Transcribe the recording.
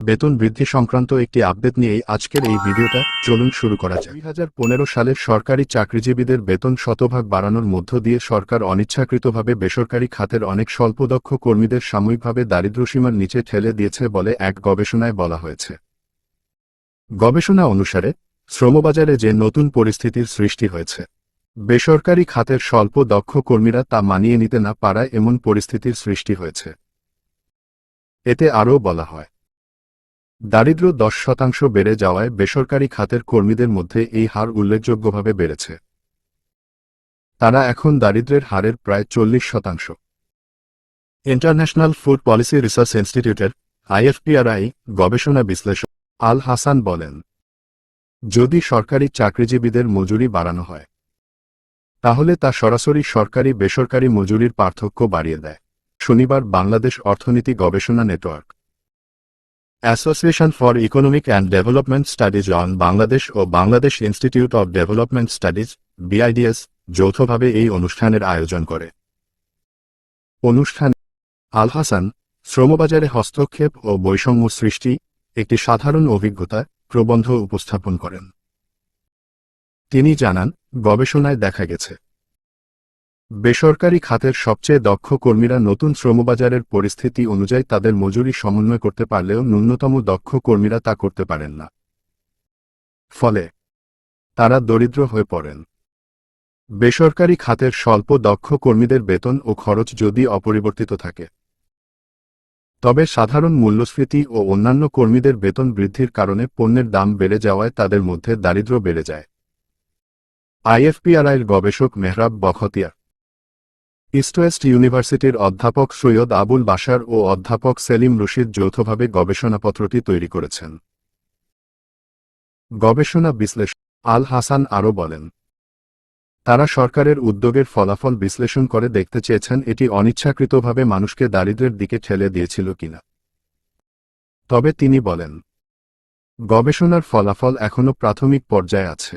বেতন বৃদ্ধি সংক্রান্ত একটি আপডেট নিয়েই আজকের এই ভিডিওটা, চলুন শুরু করা যাক। দুই সালের সরকারি চাকরিজীবীদের বেতন শতভাগ বাড়ানোর মধ্য দিয়ে সরকার অনিচ্ছাকৃতভাবে বেসরকারি খাতের অনেক স্বল্পদক্ষ কর্মীদের সাময়িকভাবে দারিদ্র্যসীমার নিচে ঠেলে দিয়েছে বলে এক গবেষণায় বলা হয়েছে। গবেষণা অনুসারে, শ্রমবাজারে যে নতুন পরিস্থিতির সৃষ্টি হয়েছে, বেসরকারি খাতের স্বল্প দক্ষ কর্মীরা তা মানিয়ে নিতে না পারায় এমন পরিস্থিতির সৃষ্টি হয়েছে। এতে আরও বলা হয় দারিদ্র্য দশ শতাংশ বেড়ে যাওয়ায় বেসরকারি খাতের কর্মীদের মধ্যে এই হার উল্লেখযোগ্যভাবে বেড়েছে। তারা এখন দারিদ্র্যের হারের প্রায় চল্লিশ শতাংশ। ইন্টারন্যাশনাল ফুড পলিসি রিসার্চ ইনস্টিটিউটের আইএফপিআরআই গবেষণা বিশ্লেষক আল হাসান বলেন, যদি সরকারি চাকরিজীবীদের মজুরি বাড়ানো হয়, তাহলে তা সরাসরি সরকারি বেসরকারি মজুরির পার্থক্য বাড়িয়ে দেয়। শনিবার বাংলাদেশ অর্থনীতি গবেষণা network association for economic and development studies on Bangladesh O Bangladesh institute of development studies BIDS যৌথভাবে এই অনুষ্ঠানের আয়োজন করে। অনুষ্ঠানে আল হাসান শ্রমবাজারে হস্তক্ষেপ ও বৈষম্য সৃষ্টি, একটি সাধারণ অভিজ্ঞতা, প্রবন্ধ উপস্থাপন করেন। তিনি জানান, গবেষণায় দেখা গেছে বেসরকারি খাতের সবচেয়ে দক্ষ কর্মীরা নতুন শ্রমবাজারের পরিস্থিতি অনুযায়ী তাদের মজুরি সমন্বয় করতে পারলেও ন্যূনতম দক্ষ কর্মীরা তা করতে পারেন না। ফলে তারা দরিদ্র হয়ে পড়েন। বেসরকারি খাতের স্বল্প দক্ষ কর্মীদের বেতন ও খরচ যদি অপরিবর্তিত থাকে, তবে সাধারণ মূল্যস্ফীতি ও অন্যান্য কর্মীদের বেতন বৃদ্ধির কারণে পণ্যের দাম বেড়ে যাওয়ায় তাদের মধ্যে দারিদ্র্য বেড়ে যায়। আইএফপিআরআইয়ের গবেষক মেহরাব বখতিয়ার ইস্ট ওয়েস্ট ইউনিভার্সিটির অধ্যাপক সৈয়দ আবুল বাশার ও অধ্যাপক সেলিম রশিদ যৌথভাবে গবেষণাপত্রটি তৈরি করেছেন। গবেষণা বিশ্লেষক আল হাসান আরও বলেন, তারা সরকারের উদ্যোগের ফলাফল বিশ্লেষণ করে দেখতে চেয়েছেন এটি অনিচ্ছাকৃতভাবে মানুষকে দারিদ্র্যের দিকে ঠেলে দিয়েছিল কিনা। তবে তিনি বলেন, গবেষণার ফলাফল এখনও প্রাথমিক পর্যায়ে আছে।